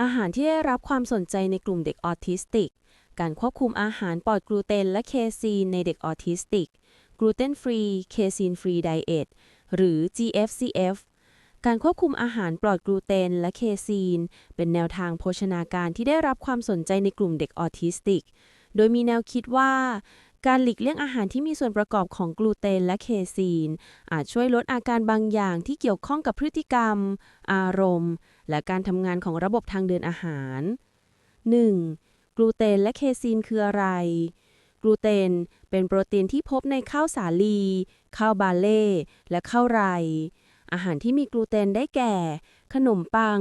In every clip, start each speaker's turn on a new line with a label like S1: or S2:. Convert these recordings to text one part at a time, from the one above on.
S1: อาหารที่ได้รับความสนใจในกลุ่มเด็กออทิสติก การควบคุมอาหารปลอดกลูเตนและเคซีนในเด็กออทิสติก กลูเตนฟรี เคซีนฟรีไดเอท หรือ GFCF การควบคุมอาหารปลอดกลูเตนและเคซีน เป็นแนวทางโภชนาการที่ได้รับความสนใจในกลุ่มเด็กออทิสติก โดยมีแนวคิดว่า การหลีกเลี่ยงอาหารที่มีส่วนประกอบของกลูเตนและเคซีน อาจช่วยลดอาการบางอย่างที่เกี่ยวข้องกับพฤติกรรม อารมณ์ และการทำงานของระบบทางเดินอาหาร 1. กลูเตนและเคซีนคืออะไร กลูเตนเป็นโปรตีนที่พบในข้าวสาลี ข้าวบาเล่ และข้าวไร อาหารที่มีกลูเตนได้แก่ ขนมปัง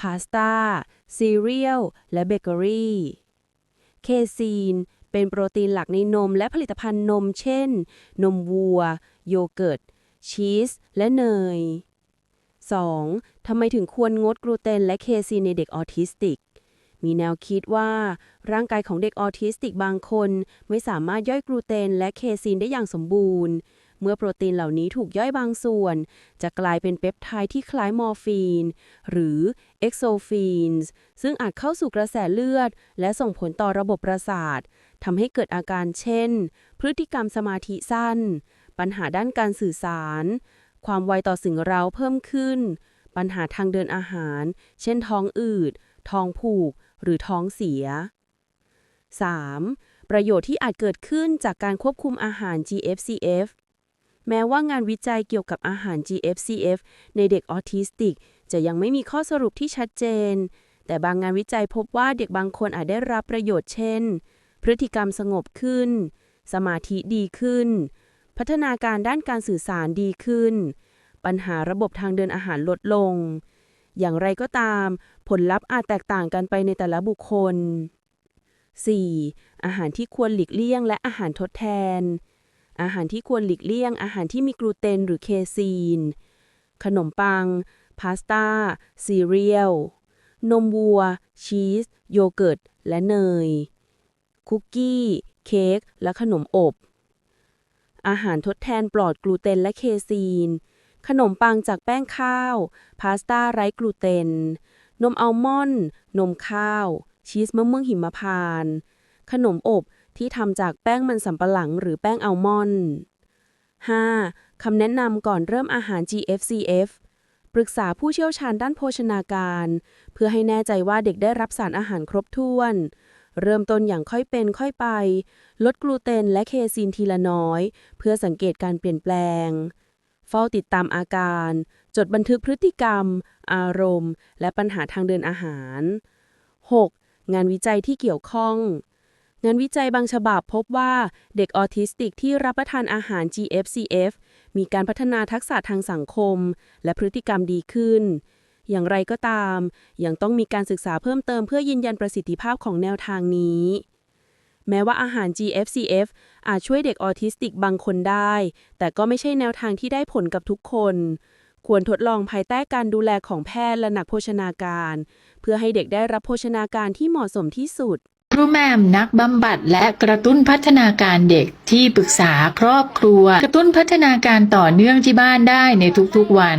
S1: พาสต้า ซีเรียล และเบเกอรี่ เคซีน เป็นโปรตีนหลักในนมและผลิตภัณฑ์นมเช่น นมวัว โยเกิร์ต ชีส และเนย 2. ทำไมถึงควรงดกลูเตนและเคซีนในเด็กออทิสติก มีแนวคิดว่า ร่างกายของเด็กออทิสติกบางคนไม่สามารถย่อยกลูเตนและเคซีนได้อย่างสมบูรณ์ เมื่อโปรตีนเหล่านี้ถูกย่อยบางส่วน จะกลายเป็นเปปไทด์ที่คล้ายมอร์ฟีน หรือเอ็กโซฟีนซึ่งอาจเข้าสู่กระแสเลือด และส่งผลต่อระบบประสาท ทำให้เกิดอาการเช่น พฤติกรรมสมาธิสั้น ปัญหาด้านการสื่อสาร ความไวต่อสิ่งเร้าเพิ่มขึ้น ปัญหาทางเดินอาหาร เช่นท้องอืด ท้องผูก หรือท้องเสีย 3. ประโยชน์ที่อาจเกิดขึ้นจากการควบคุมอาหาร GFCF แม้ว่างานวิจัยเกี่ยวกับอาหาร GFCF ในเด็กออทิสติก จะยังไม่มีข้อสรุปที่ชัดเจน แต่บางงานวิจัยพบว่าเด็กบางคนอาจได้รับประโยชน์เช่น พฤติกรรมสงบขึ้น สมาธิดีขึ้น พัฒนาการด้านการสื่อสารดีขึ้น ปัญหาระบบทางเดินอาหารลดลง อย่างไรก็ตาม ผลลัพธ์อาจแตกต่างกันไปในแต่ละบุคคล 4. อาหารที่ควรหลีกเลี่ยงและอาหารทดแทน อาหารที่ควรหลีกเลี่ยง อาหารที่มีกลูเตนหรือเคซีน ขนมปัง พาสต้า ซีเรียล นมวัว ชีส โยเกิร์ต และเนย คุกกี้ เค้ก และขนมอบ อาหารทดแทนปลอดกลูเตนและเคซีน ขนมปังจากแป้งข้าว พาสต้าไร้กลูเตน นมอัลมอนด์ นมข้าว ชีสมะม่วงหิมพานต์ขนมอบที่ทำจากแป้งมันสำปะหลังหรือแป้งอัลมอนด์ 5. คำแนะนำก่อนเริ่มอาหาร GFCF ปรึกษาผู้เชี่ยวชาญด้านโภชนาการ เพื่อให้แน่ใจว่าเด็กได้รับสารอาหารครบถ้วน เริ่มต้นอย่างค่อยเป็นค่อยไป ลดกลูเตนและเคซีนทีละน้อย เพื่อสังเกตการเปลี่ยนแปลง เฝ้าติดตามอาการ จดบันทึกพฤติกรรม อารมณ์ และปัญหาทางเดินอาหาร 6. งานวิจัยที่เกี่ยวข้อง งานวิจัยบางฉบับพบว่าเด็กออทิสติกที่รับประทานอาหาร GFCF มีการพัฒนาทักษะทางสังคม และพฤติกรรมดีขึ้น อย่างไรก็ตาม ยังต้องมีการศึกษาเพิ่มเติมเพื่อยืนยันประสิทธิภาพของแนวทางนี้ แม้ว่าอาหาร GFCF อาจช่วยเด็กออทิสติกบางคนได้ แต่ก็ไม่ใช่แนวทางที่ได้ผลกับทุกคน ควรทดลองภายใต้การดูแลของแพทย์และนักโภชนาการ เพื่อให้เด็กได้รับโภชนาการที่เหมาะสมที่สุด
S2: ครูแม่มนักบำบัดและกระตุ้นพัฒนาการเด็กที่ปรึกษาครอบครัว กระตุ้นพัฒนาการต่อเนื่องที่บ้านได้ในทุกๆวัน